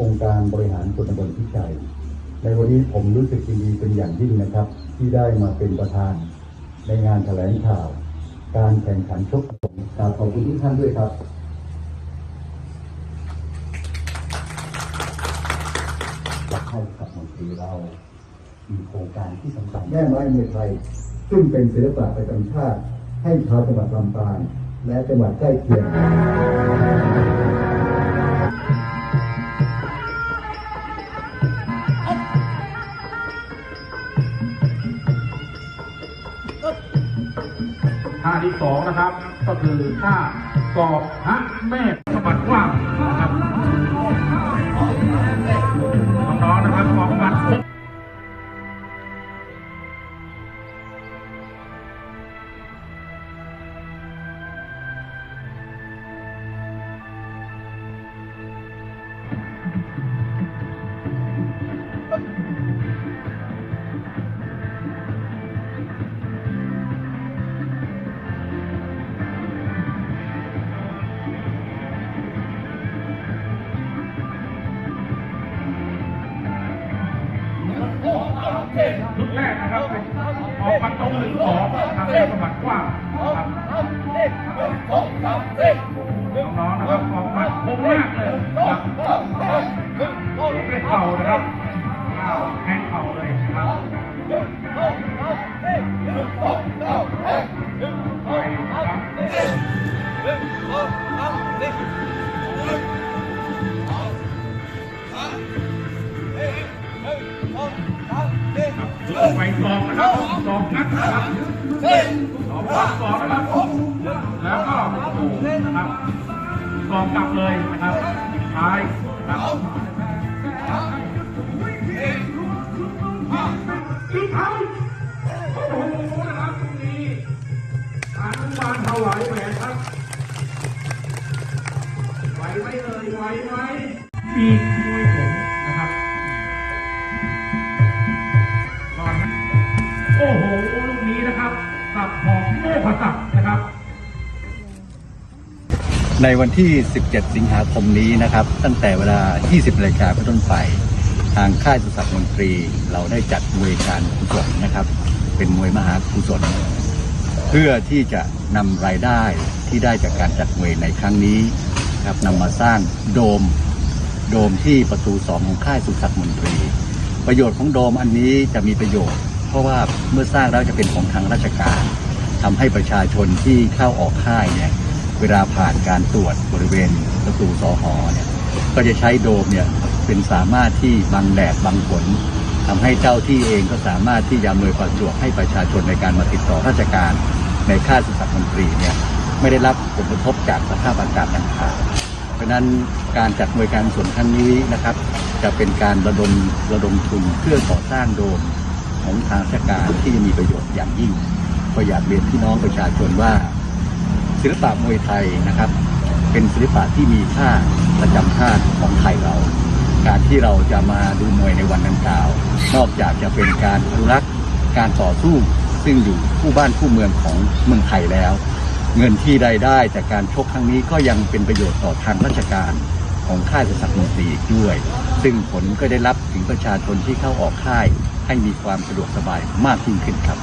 องค์การบริหารส่วนตำบลพิชัย ในวันนี้ผมรู้สึกยินดีเป็นอย่างยิ่งนะครับ ที่ได้มาเป็นประธาน ในงานแถลงข่าว การแข่งขันชกผมกราบขอบคุณทุกท่านด้วยครับจะให้กับมนตรีเรามีโครงการที่สำคัญแม่ไม้มวยไทย ซึ่งเป็นศิลปะประจำชาติ ให้ชาวจังหวัดลำปางและจังหวัดใกล้เคียง ท่าที่สองนะครับ ก็คือท่ากอบฮะแม่สะบัดว่างนะครับ ชุดแรกนะครับออกปัดตรงหนึ่งสองทำแม่สะบัดกว้างนะครับน้องๆนะครับออกปัดคมมากเลยนะครับเล่นเข่านะครับอ้าวแทงเข่า ไปสองนะครับสองนัดนะครับสองปัดสองนะครับแล้วก็โอ้นะครับสองกลับเลยนะครับท้ายครับอีกครั้งโอ้โหนะครับตรงนี้อนุบาลถวายแหวนครับไหวไหมเอ่ยไหวไหมปี อกโม่ผสับนะครับ ในวันที่ 17 สิงหาคมนี้นะครับ ตั้งแต่เวลา 20นาฬิกาเป็นต้นไป ทางค่ายสุสักมนตรี เราได้จัดมวยการกุศลนะครับ เป็นมวยมหากุศลเพื่อที่จะนำรายได้ที่ได้จากการจัดมวยในครั้งนี้ครับนำมาสร้างโดมโดมที่ประตูสองของค่ายสุสักมนตรี ประโยชน์ของโดมอันนี้จะมีประโยชน์ เพราะว่าเมื่อสร้างแล้วจะเป็นของทางราชการ ทำให้ประชาชนที่เข้าออกค่ายเนี่ยเวลาผ่านการตรวจบริเวณประตูสอหอเนี่ยก็จะใช้โดมเนี่ยเป็นสามารถที่บังแดดบังฝนทำให้เจ้าที่เองก็สามารถที่จะอำนวยความสะดวกให้ประชาชนในการมาติดต่อราชการในค่ายสุสักดิ์มนตรีเนี่ยไม่ได้รับผลกระทบจากสภาพอากาศดังกล่าวเพราะนั้นการจัดมวยการกุศลครั้งนี้นะครับ จะเป็นการระดมระดมทุนเพื่อก่อสร้างโดมของทางราชการที่จะมีประโยชน์อย่างยิ่ง ก็อยากเรียนพี่น้องประชาชนว่า ศิลปะมวยไทยนะครับ เป็นศิลปะที่มีค่าประจำชาติของไทยเรา การที่เราจะมาดูมวยในวันดังกล่าว นอกจากจะเป็นการอนุรักษ์การต่อสู้ซึ่งอยู่คู่บ้านคู่เมืองของเมืองไทยแล้ว เงินที่ได้ได้จากการชกครั้งนี้ก็ยังเป็นประโยชน์ต่อทางราชการของค่ายสุสักดิ์มนตรีอีกด้วย ซึ่งผลก็ได้รับถึงประชาชนที่เข้าออกค่ายให้มีความสะดวกสบายมากยิ่งขึ้นครับ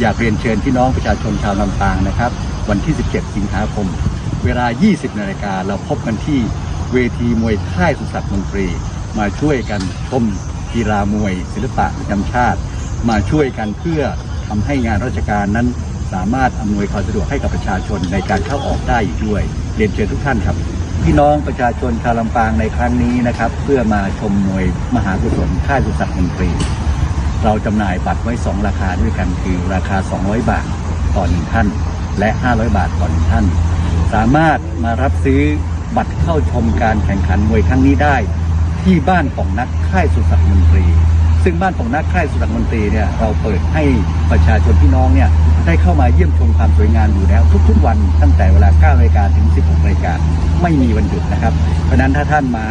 อยากเรียนเชิญพี่น้องประชาชนชาวลำปางนะครับ วันที่ 17 สิงหาคม เวลา 20 นาฬิกาเราพบกันที่เวทีมวยค่ายสุสักดิ์มนตรี มาช่วยกันชมกีฬามวย ศิลปะประจำชาติ มาช่วยกันเพื่อทำให้งานราชการนั้น สามารถอำนวยความสะดวกให้กับประชาชนในการเข้าออกได้อีกด้วย เรียนเชิญทุกท่านครับ พี่น้องประชาชนชาวลำปางในครั้งนี้นะครับ เพื่อมาชมมวยมหากุศลค่ายสุสักดิ์มนตรี เราจำหน่ายบัตรไว้ 2 ราคาด้วยกันคือราคา 200 บาทต่อหนึ่งท่าน และ 500 บาทต่อหนึ่งท่าน สามารถมารับซื้อบัตรเข้าชมการแข่งขันมวยครั้งนี้ได้ ที่บ้านของนักค่ายสุสักมนตรี ซึ่งบ้านของนักค่ายสุสักมนตรีเนี่ยเราเปิดให้ประชาชนพี่น้องเนี่ยได้เข้ามาเยี่ยมชมความสวยงามอยู่แล้วทุกๆวันตั้งแต่เวลา9 นาฬิกาถึง 16นาฬิกาไม่มีวันหยุดนะครับ เพราะนั้นถ้าท่านมา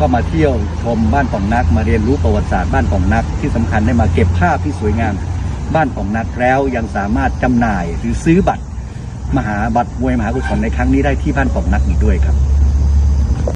ก็มาเที่ยวชมบ้านของนัก มาเรียนรู้ประวัติศาสตร์บ้านของนัก ที่สำคัญได้มาเก็บภาพที่สวยงามบ้านของนักแล้วยังสามารถจำหน่ายหรือซื้อบัตร มหาบัตรมวยมหากุศลในครั้งนี้ได้ที่บ้านของนักอีกด้วยครับ